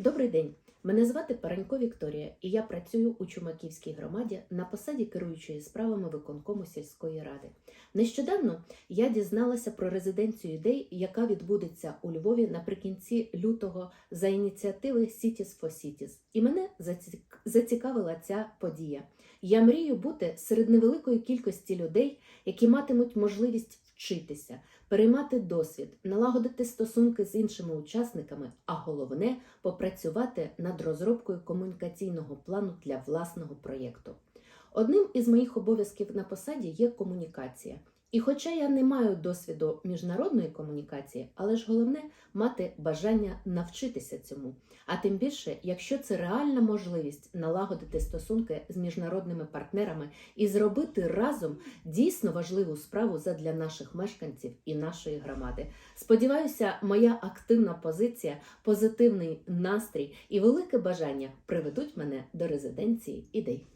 Добрий день. Мене звати Паранько Вікторія, і я працюю у Чумаківській громаді на посаді керуючої справами виконкому сільської ради. Нещодавно я дізналася про резиденцію ідей, яка відбудеться у Львові наприкінці лютого за ініціативи Cities for Cities. І мене зацікавила ця подія. Я мрію бути серед невеликої кількості людей, які матимуть можливість вчитися, переймати досвід, налагодити стосунки з іншими учасниками, а головне попрацювати над розробкою комунікаційного плану для власного проєкту. Одним із моїх обов'язків на посаді є комунікація. І хоча я не маю досвіду міжнародної комунікації, але ж головне мати бажання навчитися цьому. А тим більше, якщо це реальна можливість налагодити стосунки з міжнародними партнерами і зробити разом дійсно важливу справу задля наших мешканців і нашої громади. Сподіваюся, моя активна позиція, позитивний настрій і велике бажання приведуть мене до резиденції ідей.